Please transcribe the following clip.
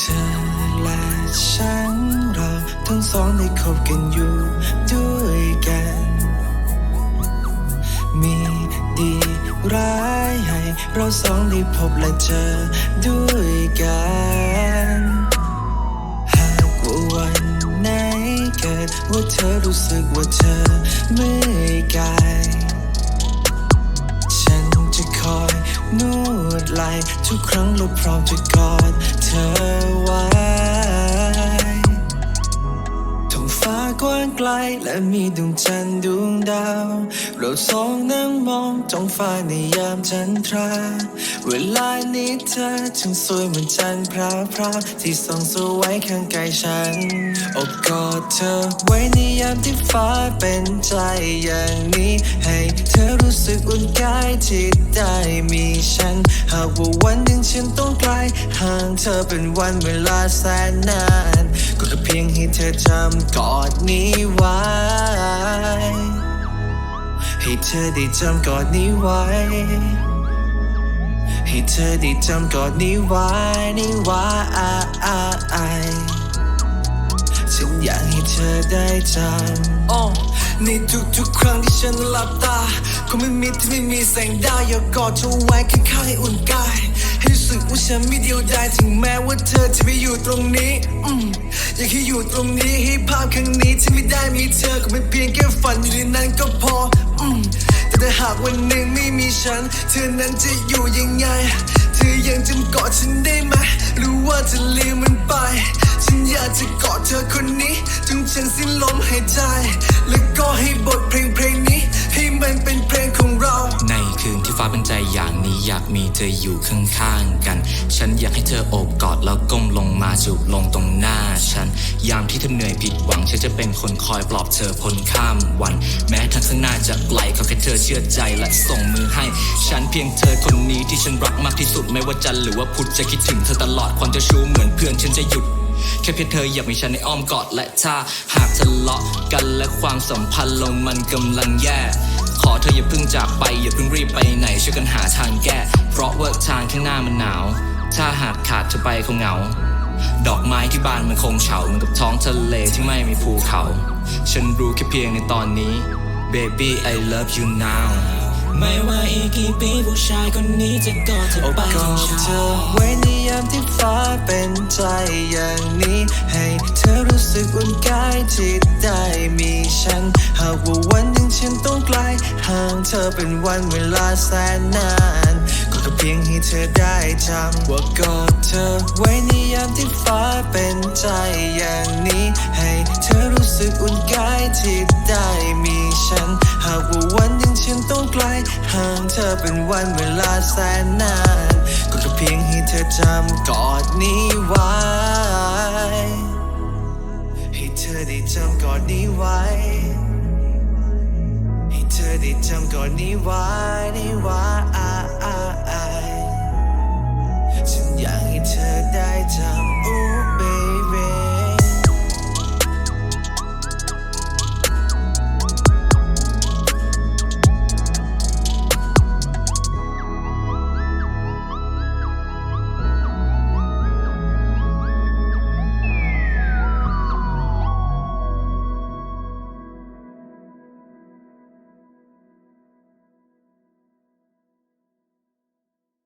เธอและฉันเราทั้งสองได้คบกันอยู่ด้วยกัน มีดีร้ายให้ เราสองได้พบและเจอด้วยกันหากว่าวันไหนเกิดว่าเธอรู้สึกว่าเธอเมื่อยกายฉันจะคอยนวดไหล่ทุกครั้งและพร้อมจะกอด เธางไกลและมีดวงจันทร์ดวงดาว เราสองนั่งมองท้องฟ้าในยามจันทรา เวลานี้เธอจึงสวยเหมือนจันทร์พราวพราวที่ส่องสวยข้างกายฉันอบกอดเธอไว้ในยามที่ฟ้าเป็นใจอย่างนี้ ให้เธอรู้สึกอุ่นกายที่ได้มีฉัน หากว่าวันหนึ่งฉันต้องไกลห่างเธอเป็นวันเวลาแสนนาน ก็เพียงให้เธอจำกอดนี้ไว้ ให้เธอได้จำกอดนี้ไว้ ให้เธอได้จำกอดนี้ไว้นี้ไว้ฉันอยากให้เธอได้จำ oh. ในทุกๆครั้งที่ฉันหลับตาคงไม่มีที่ไม่มีแสงดาวอยากกอดเธอไว้ข้างๆให้อุ่นกายให้ รู้สึกว่าฉันไม่เดียวดายถึงแม้ว่าเธอจะไม่อยู่ตรงนี้อืมอยากให้อยู่ตรงนี้ให้ภาพครั้งนี้ที่ไม่ได้มีเธอก็เป็นเพียงแค่ฝันอยู่ในนั้นก็พออืมแต่ถ้าหากวันหนึ่งไม่มีฉัน เธอนั้นจะอยู่ยังไง เธอยังจำกอดฉันได้ไหมหรือว่าจะลืมมันไป ฉันอยากจะกอดเธอคนนี้จนฉันสิ้นลมหายใจแล้ว ธออยู่ข้างๆกัน ฉันอยากให้เธอโอบกอดแล้วก้มลงมาจูบลงตรงหน้าฉัน ยามที่เธอเหนื่อยผิดหวังฉันจะเป็นคนคอยปลอบเธอพ้นข้ามวัน แม้ทางข้างหน้าจะไกลขอแค่เธอเชื่อใจและส่งมือให้ ฉันเพียงเธอคนนี้ที่ฉันรักมากที่สุดไม่ว่าจันหรือว่าพุธจะคิดถึงเธอตลอดความเจ้าชู้เหมือนเพื่อนฉันจะหยุดแค่เพียงเธออยากมีฉันในอ้อมกอดและถ้าหากทะเลาะกันและความสัมพันธ์ลงมันกำลังแย่ เธออย่าเพิ่งจากไป อย่าเพิ่งรีบไปไหนช่วยกันหาทางแก้ เพราะว่าทางข้างหน้ามันหนาว ถ้าหากขาดเธอไปคงเหงา ดอกไม้ที่บ้านมันคงเฉาเหมือนกับท้องทะเลที่ไม่มีภูเขา ฉันรู้แค่เพียงในตอนนี้ baby I love you now ไม่ว่าอีกกี่ปีผู้ชายคนนี้จะกอดเธออบไปจนเช้าเธอไว้ในยามที่ฟ้าเป็นใจอย่างนี้ ให้เธอรู้สึกอุ่นกายที่ได้มีฉัน หากว่าวันหนึ่งฉันต้องไกลห่างเธอเป็นวันเวลาแสนนาน ก็เพียงให้เธอได้จำว่ากอดเธอไว้ในยามที่ฟ้าเป็นใจอย่างนี้ ให้เธอรู้สึกอุ่นกายที่ได้มีฉัน หากว่าวันหนึ่งฉันต้องไกลห่างเธอเป็นวันเวลาแสนนานก็แค่เพียงให้เธอจำกอดนี้ไว้ ให้เธอได้จำกอดนี้ไว้ ให้เธอได้จำกอดนี้ไว้นี้ไว้